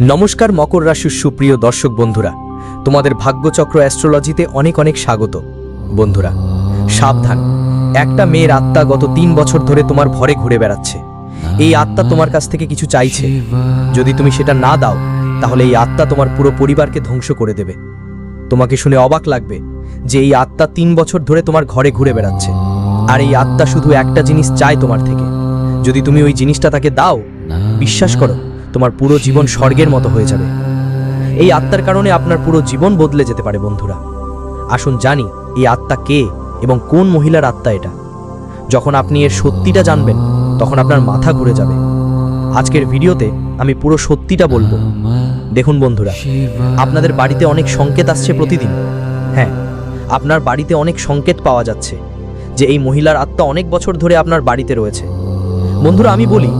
নমস্কার, মকর রাশির সুপ্রিয় দর্শক বন্ধুরা। তোমাদের ভাগ্যচক্র অ্যাস্ট্রোলজিতে অনেক অনেক স্বাগত। বন্ধুরা, সাবধান। একটা মেয়ের আত্মা গত তিন বছর ধরে তোমার ভরে ঘুরে বেড়াচ্ছে। এই আত্মা তোমার কাছ থেকে কিছু চাইছে। যদি তুমি সেটা না দাও, তাহলে এই আত্মা তোমার পুরো পরিবারকে ধ্বংস করে দেবে। তোমাকে শুনে অবাক লাগবে যে এই আত্মা তিন বছর ধরে তোমার ঘরে ঘুরে বেড়াচ্ছে। আর এই আত্মা শুধু একটা জিনিস চায় তোমার থেকে। যদি তুমি ওই জিনিসটা তাকে দাও, বিশ্বাস করো তোমার পুরো জীবন স্বর্গের মতো হয়ে যাবে। এই আত্মার কারণে আপনার পুরো জীবন বদলে যেতে পারে, বন্ধুরা। আসুন জানি, এই আত্মা কে এবং কোন মহিলার আত্মা এটা। যখন আপনি এর সত্যিটা জানবেন, তখন আপনার মাথা ঘুরে যাবে। আজকের ভিডিওতে আমি পুরো সত্যিটা বলব। দেখুন, বন্ধুরা, আপনাদের বাড়িতে অনেক সংকেত আসছে প্রতিদিন। হ্যাঁ আপনার বাড়িতে অনেক সংকেত পাওয়া যাচ্ছে যে এই মহিলার আত্মা অনেক বছর ধরে আপনার বাড়িতে রয়েছে। বন্ধুরা, আমি বলি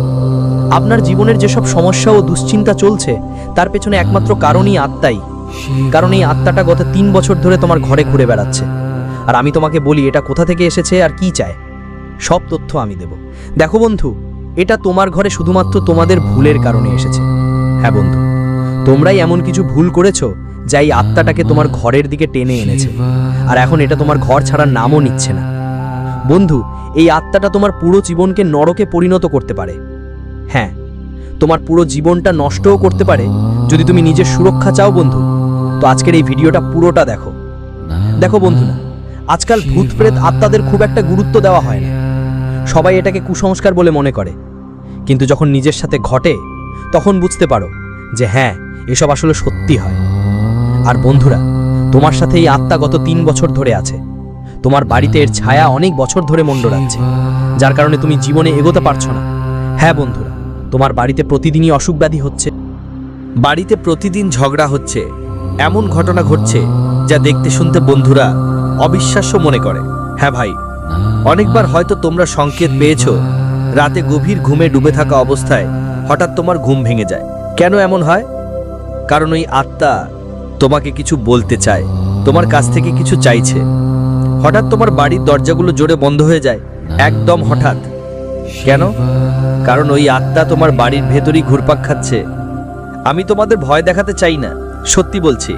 আপনার জীবনের যেসব সমস্যা ও দুশ্চিন্তা চলছে, তার পেছনে একমাত্র কারণই আত্মাই। কারণ এই আত্মাটা গত তিন বছর ধরে তোমার ঘরে ঘুরে বেড়াচ্ছে। আর আমি তোমাকে বলি, এটা কোথা থেকে এসেছে আর কি চায়? সব তথ্য আমি দেব। দেখো বন্ধু, এটা তোমার ঘরে শুধুমাত্র তোমাদের ভুলের কারণে এসেছে। হ্যাঁ বন্ধু, তোমরাই এমন কিছু ভুল করেছ, যা এই আত্মাটাকে তোমার ঘরের দিকে টেনে এনেছে। আর এখন এটা তোমার ঘর ছাড়ার নামও নিচ্ছে না। বন্ধু, এই আত্মাটা তোমার পুরো জীবনকে নরকে পরিণত করতে পারে। হ্যাঁ তোমার পুরো জীবনটা নষ্টও করতে পারে যদি তুমি নিজের সুরক্ষা চাও বন্ধু। তো আজকের এই ভিডিওটা পুরোটা দেখো। দেখো বন্ধু না আজকাল ভূত প্রেত আত্মাদের খুব একটা গুরুত্ব দেওয়া হয় না। সবাই এটাকে কুসংস্কার বলে মনে করে। কিন্তু যখন নিজের সাথে ঘটে, তখন বুঝতে পারো যে হ্যাঁ এসব আসলে সত্যি হয়। আর বন্ধুরা, তোমার সাথে এই আত্মা গত তিন বছর ধরে আছে। তোমার বাড়িতে এর ছায়া অনেক বছর ধরে মণ্ডরাচ্ছে। যার কারণে তুমি জীবনে এগোতে পারছ না। হ্যাঁ বন্ধুরা তোমার বাড়িতে প্রতিদিনই অসুখ ব্যাধি হচ্ছে। বাড়িতে প্রতিদিন ঝগড়া হচ্ছে। এমন ঘটনা ঘটছে যা দেখতে শুনতে বন্ধুরা অবিশ্বাস্য মনে করে। হ্যাঁ ভাই, অনেকবার হয়তো তোমরা সংকেত পেয়েছ, রাতে গভীর ঘুমে ডুবে থাকা অবস্থায় হঠাৎ তোমার ঘুম ভেঙে যায়। কেন এমন হয়? কারণ ওই আত্মা তোমাকে কিছু বলতে চায়, তোমার কাছ থেকে কিছু চাইছে। হঠাৎ তোমার বাড়ির দরজাগুলো জোরে বন্ধ হয়ে যায়। একদম হঠাৎ কেন? কারণ ওই আত্মা তোমার বাড়ির ভেতরই ঘুরপাক খাচ্ছে। আমি তোমাদের ভয় দেখাতে চাই না, সত্যি বলছি।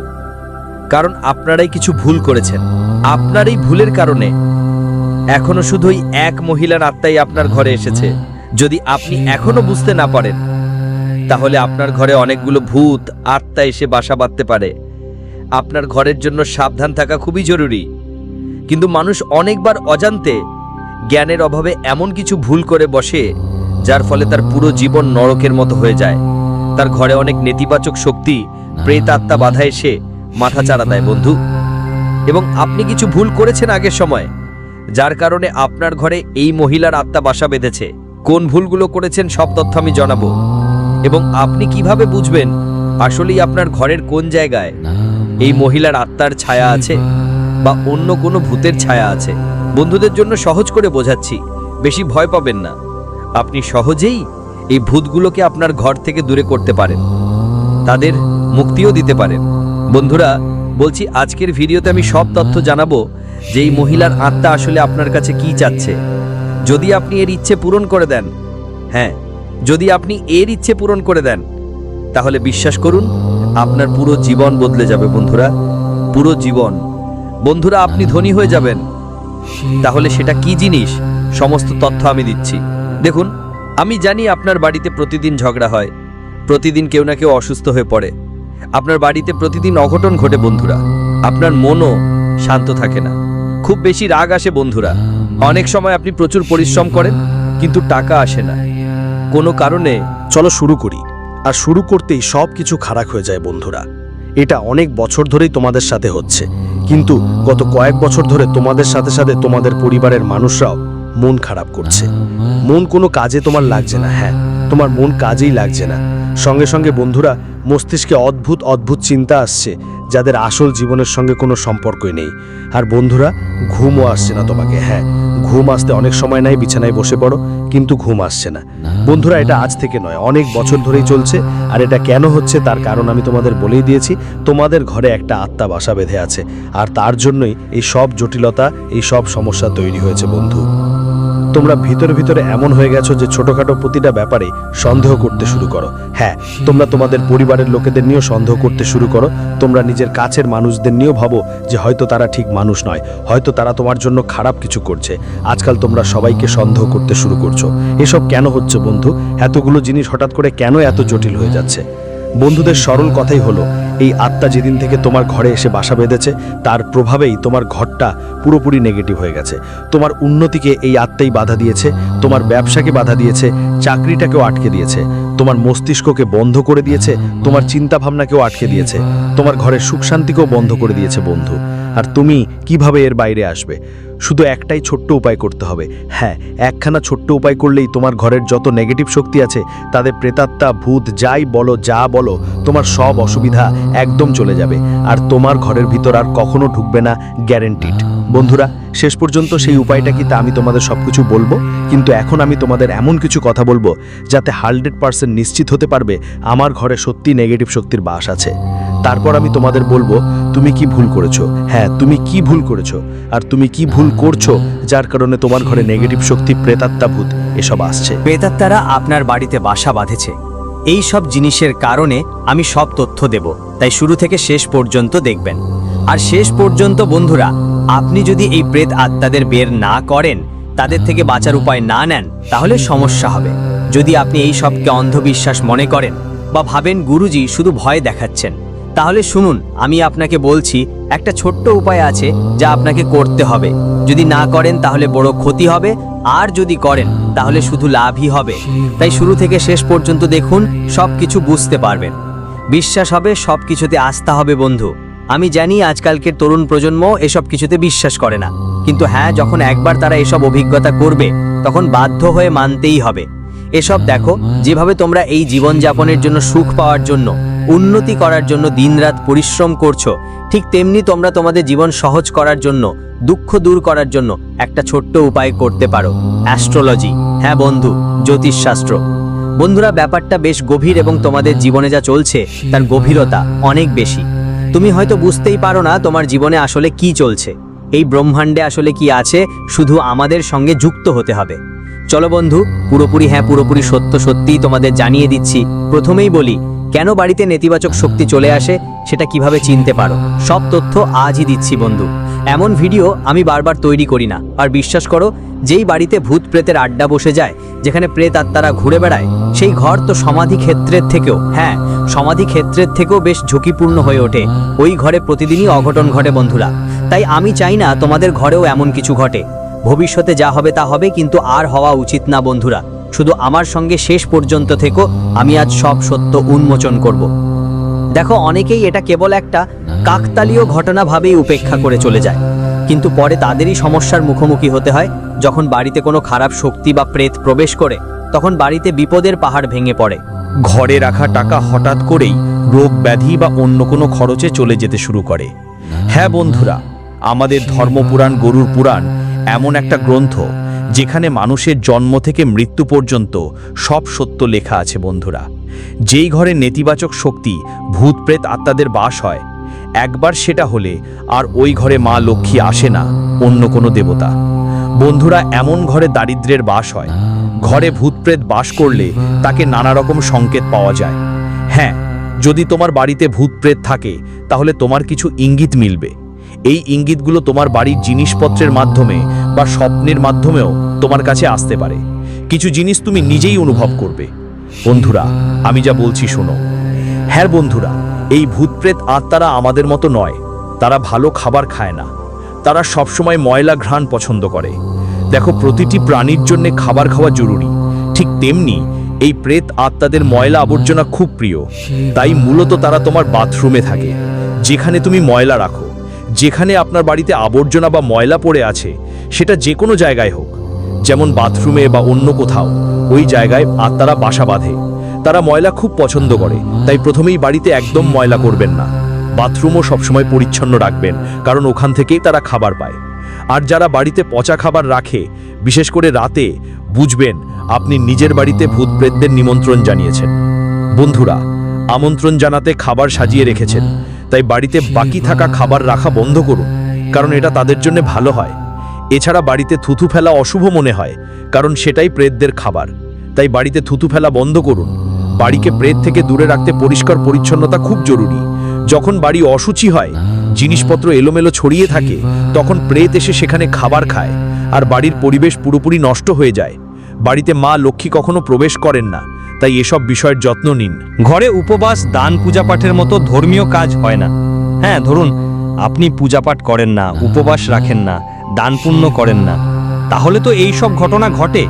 কারণ আপনারাই কিছু ভুল করেছেন। আপনার এই ভুলের কারণে। এখনও শুধুই এক মহিলার আত্মাই আপনার ঘরে এসেছে। যদি আপনি এখনও বুঝতে না পারেন, তাহলে আপনার ঘরে অনেকগুলো ভূত, আত্মা এসে বাসা বাঁধতে পারে। আপনার ঘরের জন্য সাবধান থাকা খুবই জরুরি। কিন্তু মানুষ অনেকবার অজান্তে জ্ঞানের অভাবে এমন কিছু ভুল করে বসে, যার ফলে তার পুরো জীবন নরকের মতো হয়ে যায়। তার ঘরে অনেক নেতিবাচক শক্তি, প্রেত আত্মা বাধা এসে মাথা চাড়া দেয়, বন্ধু। এবং আপনি কিছু ভুল করেছেন আগের সময়, যার কারণে আপনার ঘরে এই মহিলার আত্মা বাসা বেঁধেছে। কোন ভুলগুলো করেছেন সব তথ্য আমি জানাব। এবং আপনি কীভাবে বুঝবেন আসলেই আপনার ঘরের কোন জায়গায় এই মহিলার আত্মার ছায়া আছে? বা অন্য কোনো ভূতের ছায়া আছে। বন্ধুদের জন্য সহজ করে বোঝাচ্ছি, বেশি ভয় পাবেন না। আপনি সহজেই এই ভূতগুলোকে আপনার ঘর থেকে দূরে করতে পারেন। তাদের মুক্তিও দিতে পারেন। বন্ধুরা, বলছি আজকের ভিডিওতে আমি সব তথ্য জানাব যে এই মহিলার আত্মা আসলে আপনার কাছে কি চাচ্ছে। যদি আপনি এর ইচ্ছে পূরণ করে দেন হ্যাঁ যদি আপনি এর ইচ্ছে পূরণ করে দেন, তাহলে বিশ্বাস করুন, আপনার পুরো জীবন বদলে যাবে বন্ধুরা। পুরো জীবন। বন্ধুরা, আপনি ধনী হয়ে যাবেন। তাহলে সেটা কি জিনিস? সমস্ত তথ্য আমি দিচ্ছি। দেখুন, আমি জানি আপনার বাড়িতে প্রতিদিন ঝগড়া হয়। প্রতিদিন কেউ না কেউ অসুস্থ হয়ে পড়ে। আপনার বাড়িতে প্রতিদিন অঘটন ঘটে, বন্ধুরা। আপনার মনও শান্ত থাকে না। খুব বেশি রাগ আসে, বন্ধুরা। অনেক সময় আপনি প্রচুর পরিশ্রম করেন, কিন্তু টাকা আসে না। কোনো কারণে, চলো শুরু করি। আর শুরু করতেই সব কিছু খারাপ হয়ে যায়, বন্ধুরা। এটা অনেক বছর ধরেই তোমাদের সাথে হচ্ছে। কিন্তু গত কয়েক বছর ধরে তোমাদের সাথে সাথে তোমাদের পরিবারের মানুষরাও মন খারাপ করছে। মন কোনো কাজে তোমার লাগছে না হ্যাঁ তোমার মন কাজেই লাগছে না। সঙ্গে সঙ্গে বন্ধুরা, মস্তিষ্কে অদ্ভুত অদ্ভুত চিন্তা আসছে, যাদের আসল জীবনের সঙ্গে কোনো সম্পর্কই নেই। আর বন্ধুরা, ঘুমও আসছে না তোমাকে। হ্যাঁ ঘুম আসতে অনেক সময় নাই, বিছানায় বসে পড়ো, কিন্তু ঘুম আসছে না। বন্ধুরা, এটা আজ থেকে নয়, অনেক বছর ধরেই চলছে, আর এটা কেন হচ্ছে তার কারণ আমি তোমাদের বলেই দিয়েছি, তোমাদের ঘরে একটা আত্মা বাসা বেঁধে আছে, আর তার জন্যই এই সব জটিলতা, এই সব সমস্যা তৈরি হয়েছে, বন্ধু। তোমরা ভিতরে ভিতরে এমন হয়ে গেছো যে ছোটখাটো প্রতিটা ব্যাপারে সন্দেহ করতে শুরু করো। হ্যাঁ তোমরা তোমাদের পরিবারের লোকেদের নিয়েও সন্দেহ করতে শুরু করো। তোমরা নিজের কাছের মানুষদের নিয়েও ভাবো যে হয়তো তারা ঠিক মানুষ নয়, হয়তো তারা তোমার জন্য খারাপ কিছু করছে। আজকাল তোমরা সবাইকে সন্দেহ করতে শুরু করছ। এসব কেন হচ্ছে বন্ধু? এতগুলো জিনিস হঠাৎ করে কেন এত জটিল হয়ে যাচ্ছে? বন্ধুদের সরল কথাই হলো, এই আত্মা যেদিন থেকে তোমার ঘরে এসে বাসা বেঁধেছে, তার প্রভাবেই তোমার ঘরটা পুরোপুরি নেগেটিভ হয়ে গেছে। তোমার উন্নতিকে এই আত্মাই বাধা দিয়েছে, তোমার ব্যবসাকে বাধা দিয়েছে, চাকরিটাকেও আটকে দিয়েছে, তোমার মস্তিষ্ককে বন্ধ করে দিয়েছে, তোমার চিন্তা ভাবনাকেও আটকে দিয়েছে, তোমার ঘরের সুখ শান্তিকেও বন্ধ করে দিয়েছে বন্ধু। আর তুমি কীভাবে এর বাইরে আসবে? শুধু একটাই ছোট্ট উপায় করতে হবে। হ্যাঁ একখানা ছোট্ট উপায় করলেই তোমার ঘরের যত নেগেটিভ শক্তি আছে, তাদের প্রেতাত্মা, ভূত, যাই বলো, যা বলো, তোমার সব অসুবিধা একদম চলে যাবে। আর তোমার ঘরের ভিতর আর কখনো ঢুকবে না গ্যারেন্টিড বন্ধুরা, শেষ পর্যন্ত সেই উপায়টা কি তা আমি তোমাদের সব কিছু বলব? কিন্তু এখন আমি তোমাদের এমন কিছু কথা বলব, যাতে হান্ড্রেড পার্সেন্ট নিশ্চিত হতে পারবে, আমার ঘরে সত্যি নেগেটিভ শক্তির বাস আছে। তারপর আমি তোমাদের বলব, তুমি কি ভুল করেছ? হ্যাঁ তুমি কি ভুল করেছ? আর তুমি কি ভুল করছ? যার কারণে তোমার ঘরে নেগেটিভ শক্তি প্রেতাত্মা ভূত এসব আসছে। প্রেতাত্মারা আপনার বাড়িতে বাসা বাঁধেছে। এই সব জিনিসের কারণে আমি সব তথ্য দেব। তাই শুরু থেকে শেষ পর্যন্ত দেখবেন। আর শেষ পর্যন্ত বন্ধুরা, আপনি যদি এই প্রেত আত্মাদের বের না করেন, তাদের থেকে বাঁচার উপায় না নেন, তাহলে সমস্যা হবে। যদি আপনি এই সবকে অন্ধবিশ্বাস মনে করেন বা ভাবেন গুরুজি শুধু ভয় দেখাচ্ছেন তাহলে শুনুন, আমি আপনাকে বলছি, একটা ছোট্ট উপায় আছে যা আপনাকে করতে হবে। যদি না করেন, তাহলে বড় ক্ষতি হবে, আর যদি করেন, তাহলে শুধু লাভই হবে। তাই শুরু থেকে শেষ পর্যন্ত দেখুন সব কিছু বুঝতে পারবেন। বিশ্বাস হবে সব কিছুতে আস্থা হবে বন্ধু। আমি জানি, আজকালকের তরুণ প্রজন্ম এসব কিছুতে বিশ্বাস করে না। কিন্তু হ্যাঁ যখন একবার তারা এসব অভিজ্ঞতা করবে, তখন বাধ্য হয়ে মানতেই হবে। এসব দেখো, যেভাবে তোমরা এই জীবনযাপনের জন্য সুখ পাওয়ার জন্য। উন্নতি করার জন্য দিনরাত পরিশ্রম করছ। ঠিক তেমনি তোমরা তোমাদের জীবন সহজ করার জন্য, দুঃখ দূর করার জন্য একটা ছোট্ট উপায় করতে পারো। অ্যাস্ট্রোলজি। হ্যাঁ বন্ধু, জ্যোতিষশাস্ত্র। বন্ধুরা, ব্যাপারটা বেশ গভীর এবং তোমাদের জীবনে যা চলছে, তার গভীরতা অনেক বেশি। তুমি হয়তো বুঝতেই পারো না তোমার জীবনে আসলে কি চলছে। এই ব্রহ্মাণ্ডে আসলে কি আছে, শুধু আমাদের সঙ্গে যুক্ত হতে হবে। চলো বন্ধু, পুরোপুরি হ্যাঁ পুরোপুরি সত্য সত্যিই তোমাদের জানিয়ে দিচ্ছি। প্রথমেই বলি কেন বাড়িতে নেতিবাচক শক্তি চলে আসে সেটা কীভাবে চিনতে পারো? সব তথ্য আজই দিচ্ছি বন্ধু। এমন ভিডিও আমি বারবার তৈরি করি না। আর বিশ্বাস করো, যেই বাড়িতে ভূত প্রেতের আড্ডা বসে যায়, যেখানে প্রেত আত্মারা ঘুরে বেড়ায়, সেই ঘর তো সমাধি ক্ষেত্রের থেকেও হ্যাঁ সমাধি ক্ষেত্রের থেকেও বেশ ঝুঁকিপূর্ণ হয়ে ওঠে। ওই ঘরে প্রতিদিনই অঘটন ঘটে বন্ধুরা। তাই আমি চাই না তোমাদের ঘরেও এমন কিছু ঘটে। ভবিষ্যতে যা হবে তা হবে, কিন্তু আর হওয়া উচিত না বন্ধুরা। শুধু আমার সঙ্গে শেষ পর্যন্ত থেকো, আমি আজ সব সত্য উন্মোচন করব। দেখো, অনেকেই এটা কেবল একটা কাকতালীয় ঘটনা ভাবেই উপেক্ষা করে চলে যায়। কিন্তু পরে তাদেরই সমস্যার মুখোমুখি হতে হয়, যখন বাড়িতে কোনো খারাপ শক্তি বা প্রেত প্রবেশ করে, তখন বাড়িতে বিপদের পাহাড় ভেঙে পড়ে। ঘরে রাখা টাকা হঠাৎ করেই রোগ ব্যাধি বা অন্য কোনো খরচে চলে যেতে শুরু করে। হ্যাঁ বন্ধুরা, আমাদের ধর্মপুরাণ, গরুর পুরাণ এমন একটা গ্রন্থ যেখানে মানুষের জন্ম থেকে মৃত্যু পর্যন্ত সব সত্য লেখা আছে, বন্ধুরা। যেই ঘরে নেতিবাচক শক্তি ভূত প্রেত আত্মাদের বাস হয়, একবার সেটা হলে আর ওই ঘরে মা লক্ষ্মী আসে না, অন্য কোনো দেবতা। বন্ধুরা, এমন ঘরে দারিদ্র্যের বাস হয়। ঘরে ভূতপ্রেত বাস করলে তাকে নানা রকম সংকেত পাওয়া যায়। হ্যাঁ যদি তোমার বাড়িতে ভূতপ্রেত থাকে, তাহলে তোমার কিছু ইঙ্গিত মিলবে। এই ইঙ্গিতগুলো তোমার বাড়ির জিনিসপত্রের মাধ্যমে বা স্বপ্নের মাধ্যমেও তোমার কাছে আসতে পারে। কিছু জিনিস তুমি নিজেই অনুভব করবে। বন্ধুরা, আমি যা বলছি শোনো। হ্যাঁ বন্ধুরা, এই ভূতপ্রেত আত্মারা আমাদের মতো নয়। তারা ভালো খাবার খায় না। তারা সবসময় ময়লা ঘ্রাণ পছন্দ করে। দেখো, প্রতিটি প্রাণীর জন্য খাবার খাওয়া জরুরি। ঠিক তেমনি এই প্রেত আত্মাদের ময়লা আবর্জনা খুব প্রিয়। তাই মূলত তারা তোমার বাথরুমে থাকে, যেখানে তুমি ময়লা রাখো। যেখানে আপনার বাড়িতে আবর্জনা বা ময়লা পড়ে আছে, সেটা যে কোনো জায়গায় হোক। যেমন বাথরুমে বা অন্য কোথাও, ওই জায়গায় আত্মারা বাসা বাঁধে। তারা ময়লা খুব পছন্দ করে, তাই প্রথমেই বাড়িতে একদম ময়লা করবেন না। বাথরুমও সবসময় পরিচ্ছন্ন রাখবেন, কারণ ওখান থেকেই তারা খাবার পায়। আর যারা বাড়িতে পচা খাবার রাখে, বিশেষ করে রাতে, বুঝবেন আপনি নিজের বাড়িতে ভূত প্রেতদের নিমন্ত্রণ জানিয়েছেন। বন্ধুরা, আমন্ত্রণ জানাতে খাবার সাজিয়ে রেখেছেন। তাই বাড়িতে বাকি থাকা খাবার রাখা বন্ধ করুন কারণ এটা তাদের জন্য ভালো হয়। এছাড়া বাড়িতে থুথু ফেলা অশুভ মনে হয় কারণ সেটাই প্রেতদের খাবার। তাই বাড়িতে থুথু ফেলা বন্ধ করুন। বাড়িকে প্রেত থেকে দূরে রাখতে পরিষ্কার পরিচ্ছন্নতা খুব জরুরি। যখন বাড়ি অসুচি হয় জিনিসপত্র এলোমেলো ছড়িয়ে থাকে তখন প্রেত এসে সেখানে খাবার খায় আর বাড়ির পরিবেশ পুরোপুরি নষ্ট হয়ে যায়। বাড়িতে মা লক্ষ্মী কখনো প্রবেশ করেন না তাই এসব বিষয়ের যত্ন নিন। ঘরে উপবাস, দান পূজা পাঠের মতো ধর্মীয় কাজ হয় না। হ্যাঁ ধরুন, আপনি পূজা পাঠ করেন না, উপবাস রাখেন না, দান পুণ্য করেন না। তাহলে তো এই সব ঘটনা ঘটে।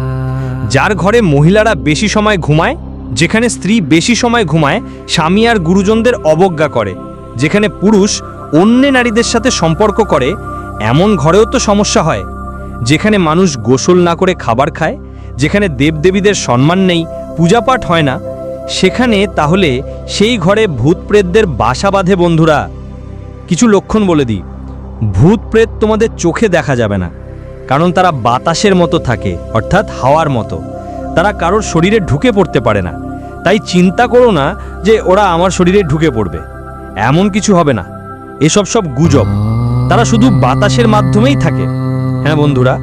যার ঘরে মহিলারা বেশি সময় ঘুমায়, যেখানে স্ত্রী বেশি সময় ঘুমায়, স্বামী আর গুরুজনদের অবজ্ঞা করে। যেখানে পুরুষ অন্য নারীদের সাথে সম্পর্ক করে, এমন ঘরেও তো সমস্যা হয়। যেখানে মানুষ গোসল না করে খাবার খায়, যেখানে দেবদেবীদের সম্মান নেই পূজাপাঠ হয় না, সেখানে তাহলে সেই ঘরে ভূত প্রেতদের বাসা বাঁধে বন্ধুরা। কিছু লক্ষণ বলে দিই। ভূত প্রেত তোমাদের চোখে দেখা যাবে না, কারণ তারা বাতাসের মতো থাকে, অর্থাৎ হাওয়ার মতো। তারা কারোর শরীরে ঢুকে পড়তে পারে না। তাই চিন্তা করো না যে ওরা আমার শরীরে ঢুকে পড়বে। এমন কিছু হবে না। এসব সব গুজব। তারা শুধু বাতাসের মাধ্যমেই থাকে। হ্যাঁ বন্ধুরা?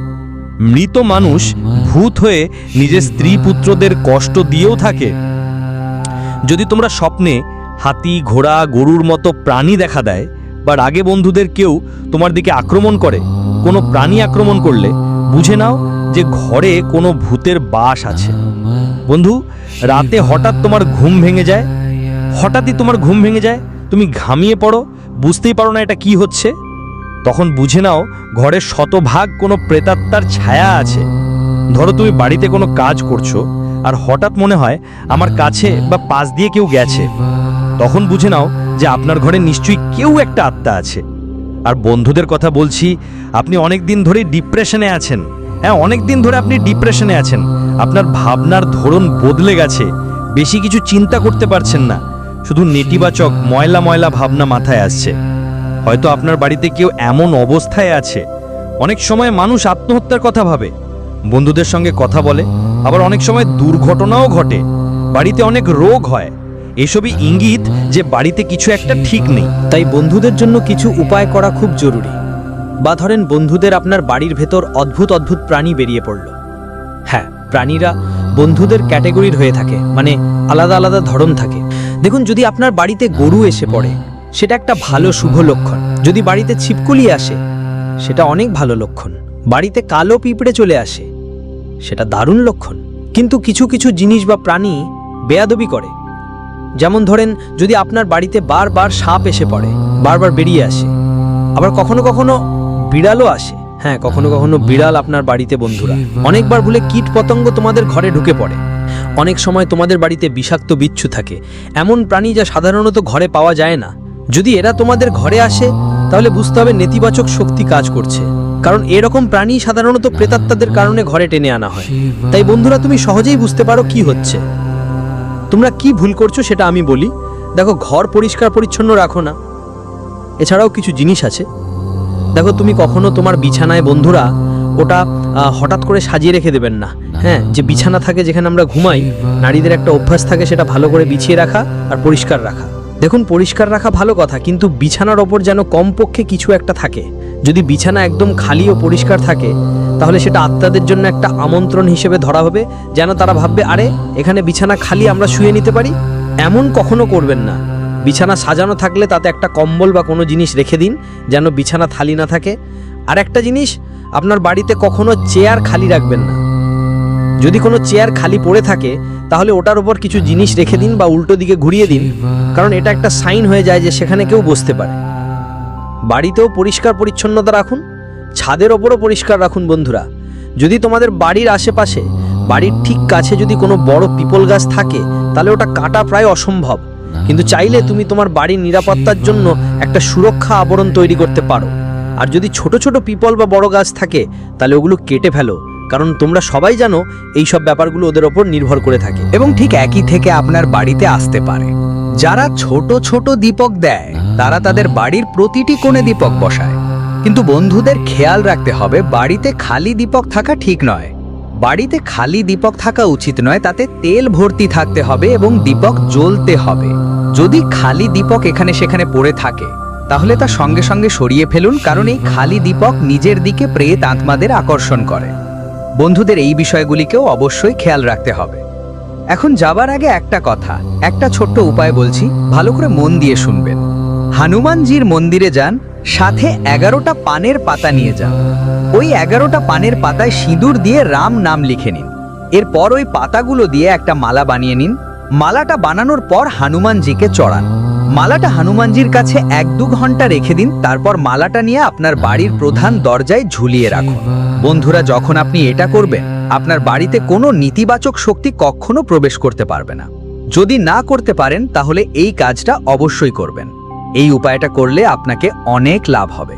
মৃত মানুষ ভূত হয়ে নিজের স্ত্রী পুত্রদের কষ্ট দিয়েও থাকে। যদি তোমরা স্বপ্নে হাতি, ঘোড়া, গরুর মতো প্রাণী দেখা দেয় বা রাগে বন্ধুদের কেউ তোমার দিকে আক্রমণ করে, কোনো প্রাণী আক্রমণ করলে, বুঝে নাও যে ঘরে কোনো ভূতের বাস আছে। বন্ধু, রাতে হঠাৎ তোমার ঘুম ভেঙে যায়। হঠাৎই তোমার ঘুম ভেঙে যায়। তুমি ঘামিয়ে পড়ো। বুঝতেই পারো না এটা কি হচ্ছে। তখন বুঝে নাও ঘরে শতভাগ কোনো প্রেতাত্মার ছায়া আছে। ধরো তুমি বাড়িতে কোনো কাজ করছ, আর হঠাৎ মনে হয় আমার কাছে বা পাশ দিয়ে কেউ গেছে। তখন বুঝে নাও যে আপনার ঘরে নিশ্চয়ই কেউ একটা আত্মা আছে। আর বন্ধুদের কথা বলছি, আপনি অনেক দিন ধরে ডিপ্রেশনে আছেন। হ্যাঁ অনেক দিন ধরে আপনি ডিপ্রেশনে আছেন। আপনার ভাবনার ধরন বদলে গেছে। বেশি কিছু চিন্তা করতে পারছেন না। শুধু নেতিবাচক ময়লা ময়লা ভাবনা মাথায় আসছে। হয়তো আপনার বাড়িতে কেউ এমন অবস্থায় আছে। অনেক সময় মানুষ আত্মহত্যার কথা ভাবে। বন্ধুদের সঙ্গে কথা বলে। আবার অনেক সময় দুর্ঘটনাও ঘটে। বাড়িতে অনেক রোগ হয়। এসবই ইঙ্গিত যে বাড়িতে কিছু একটা ঠিক নেই। তাই বন্ধুদের জন্য কিছু উপায় করা খুব জরুরি। বা ধরেন বন্ধুদের আপনার বাড়ির ভেতর অদ্ভুত অদ্ভুত প্রাণী বেরিয়ে পড়ল। হ্যাঁ প্রাণীরা বন্ধুদের ক্যাটেগরির হয়ে থাকে। মানে আলাদা আলাদা ধরন থাকে। দেখুন, যদি আপনার বাড়িতে গরু এসে পড়ে সেটা একটা ভালো শুভ লক্ষণ। যদি বাড়িতে ছিপকুলি আসে, সেটা অনেক ভালো লক্ষণ। বাড়িতে কালো পিঁপড়ে চলে আসে, সেটা দারুণ লক্ষণ। কিন্তু কিছু কিছু জিনিস বা প্রাণী বেয়াদবি করে। যেমন ধরেন, যদি আপনার বাড়িতে বারবার সাপ এসে পড়ে, বারবার বেরিয়ে আসে, আবার কখনো কখনো বিড়ালও আসে। হ্যাঁ কখনো কখনো বিড়াল আপনার বাড়িতে বন্ধুরা। অনেকবার ভুলে কীট পতঙ্গ তোমাদের ঘরে ঢুকে পড়ে। অনেক সময় তোমাদের বাড়িতে বিষাক্ত বিচ্ছু থাকে। এমন প্রাণী যা সাধারণত ঘরে পাওয়া যায় না। যদি এরা তোমাদের ঘরে আসে, তাহলে বুঝতে হবে নেতিবাচক শক্তি কাজ করছে। কারণ এরকম প্রাণী সাধারণত প্রেতাত্মাদের কারণে ঘরে টেনে আনা হয়। তাই বন্ধুরা, তুমি সহজেই বুঝতে পারো কি হচ্ছে। তোমরা কি ভুল করছ সেটা আমি বলি। দেখো, ঘর পরিষ্কার পরিচ্ছন্ন রাখো না। এছাড়াও কিছু জিনিস আছে। দেখো, তুমি কখনো তোমার বিছানায়, বন্ধুরা, ওটা হঠাৎ করে সাজিয়ে রেখে দেবেন না। হ্যাঁ যে বিছানা থাকে যেখানে আমরা ঘুমাই, নারীদের একটা অভ্যাস থাকে সেটা ভালো করে বিছিয়ে রাখা আর পরিষ্কার রাখা। দেখুন, পরিষ্কার রাখা ভালো কথা, কিন্তু বিছানার ওপর যেন কমপক্ষে কিছু একটা থাকে। যদি বিছানা একদম খালি ও পরিষ্কার থাকে, তাহলে সেটা আত্মাদের জন্য একটা আমন্ত্রণ হিসেবে ধরা হবে, যেন তারা ভাববে, আরে, এখানে বিছানা খালি আমরা শুয়ে নিতে পারি? এমন কখনো করবেন না। বিছানা সাজানো থাকলে তাতে একটা কম্বল বা কোনো জিনিস রেখে দিন, যেন বিছানা খালি না থাকে। আর একটা জিনিস, আপনার বাড়িতে কখনো চেয়ার খালি রাখবেন না। যদি কোনো চেয়ার খালি পড়ে থাকে, তাহলে ওটার উপর কিছু জিনিস রেখে দিন বা উল্টো দিকে ঘুরিয়ে দিন, কারণ এটা একটা সাইন হয়ে যায় যে সেখানে কেউ বসতে পারে। বাড়িতেও পরিষ্কার পরিচ্ছন্নতা রাখুন, ছাদের ওপরও পরিষ্কার রাখুন বন্ধুরা। যদি তোমাদের বাড়ির আশেপাশে, বাড়ির ঠিক কাছে যদি কোনো বড় পিপল গাছ থাকে, তাহলে ওটা কাটা প্রায় অসম্ভব। কিন্তু চাইলে তুমি তোমার বাড়ির নিরাপত্তার জন্য একটা সুরক্ষা আবরণ তৈরি করতে পারো। আর যদি ছোট ছোট পিপল বা বড় গাছ থাকে, তাহলে ওগুলো কেটে ফেলো। কারণ তোমরা সবাই জানো এই সব ব্যাপারগুলো ওদের ওপর নির্ভর করে থাকে। এবং ঠিক একই থেকে আপনার বাড়িতে আসতে পারে। যারা ছোট ছোট দীপক দেয়, তারা তাদের বাড়ির প্রতিটি কোণে দীপক বসায়। কিন্তু বন্ধুদের খেয়াল রাখতে হবে, বাড়িতে খালি দীপক থাকা ঠিক নয়। বাড়িতে খালি দীপক থাকা উচিত নয়, তাতে তেল ভর্তি থাকতে হবে এবং দীপক জ্বলতে হবে। যদি খালি দীপক এখানে সেখানে পড়ে থাকে, তাহলে তা সঙ্গে সঙ্গে সরিয়ে ফেলুন, কারণ এই খালি দীপক নিজের দিকে প্রেত আত্মাদের আকর্ষণ করে। বন্ধুদের এই বিষয়গুলিকেও অবশ্যই খেয়াল রাখতে হবে। এখন যাবার আগে একটা কথা, একটা ছোট্ট উপায় বলছি, ভালো করে মন দিয়ে শুনবেন। হনুমানজির মন্দিরে যান, সাথে এগারোটা পানের পাতা নিয়ে যান। ওই এগারোটা পানের পাতায় সিঁদুর দিয়ে রাম নাম লিখে নিন। এরপর ওই পাতাগুলো দিয়ে একটা মালা বানিয়ে নিন। মালাটা বানানোর পর হনুমানজিকে চড়ান। মালাটা হনুমানজির কাছে এক দু ঘণ্টা রেখে দিন, তারপর মালাটা নিয়ে আপনার বাড়ির প্রধান দরজায় ঝুলিয়ে রাখুন। বন্ধুরা, যখন আপনি এটা করবেন, আপনার বাড়িতে কোনো নেতিবাচক শক্তি কখনো প্রবেশ করতে পারবে না। যদি না করতে পারেন, তাহলে এই কাজটা অবশ্যই করবেন। এই উপায়টা করলে আপনাকে অনেক লাভ হবে।